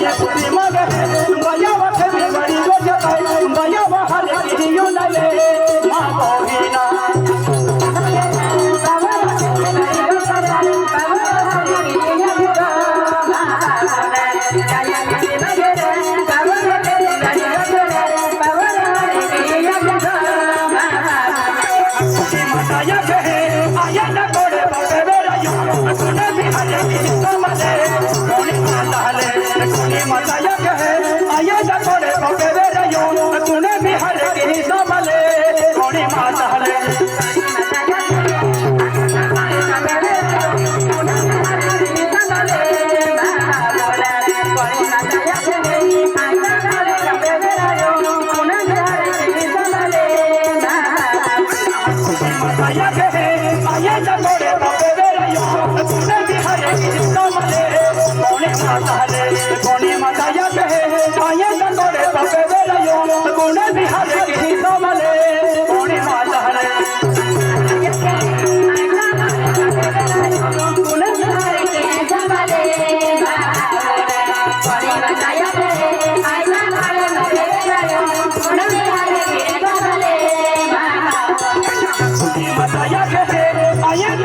Yeah, 我在呀呀 आयत है आयत तोरे सबे बेलयो गुण बिहार की समले गुण माता है गुण बिहार की समले बड़ी बताया है आयत भाले सबे बेलयो गुण बिहार की समले बड़ी बताया है आयत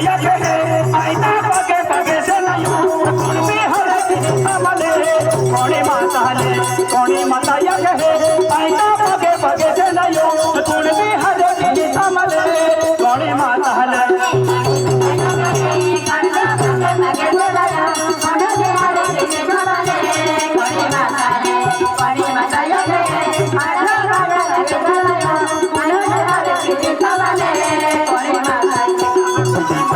Yeah.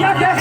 yeah, yeah.